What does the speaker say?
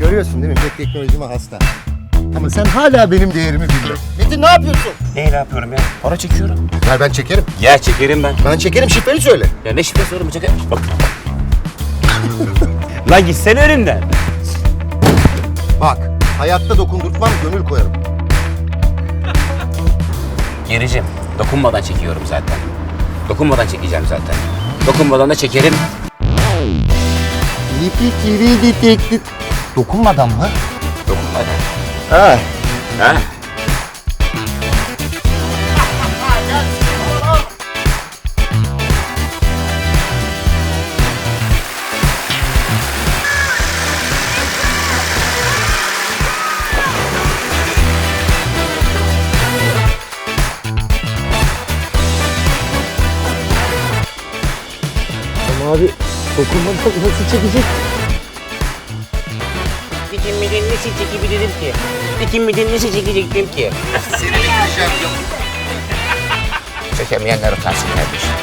Görüyorsun değil mi? Cep teknolojime hasta. Ama sen hala benim değerimi bilmiyorsun. Metin ne yapıyorsun? Neyi ne yapıyorum ya? Para çekiyorum. Ver ben çekerim. Ya çekerim ben. Ben çekerim şifreni söyle. Ya ne şifresi oğlum çeker. Bak. Lan gitsene önümden. Bak hayatta dokundurtmam gönül koyarım. Gericim. Dokunmadan çekiyorum zaten. Dokunmadan çekeceğim zaten. Dokunmadan da çekerim. Lipi kiri detektif. Dokunmadan mı? Dokunmadan. Ha. Ha? Abi dokunmadan nasıl çekecek? Dikim midin nesi çekebilirim ki? Dikim midin nesi çekecektim ki? Seni bekleyeceğim. Çekemeyenler utansın kardeşim.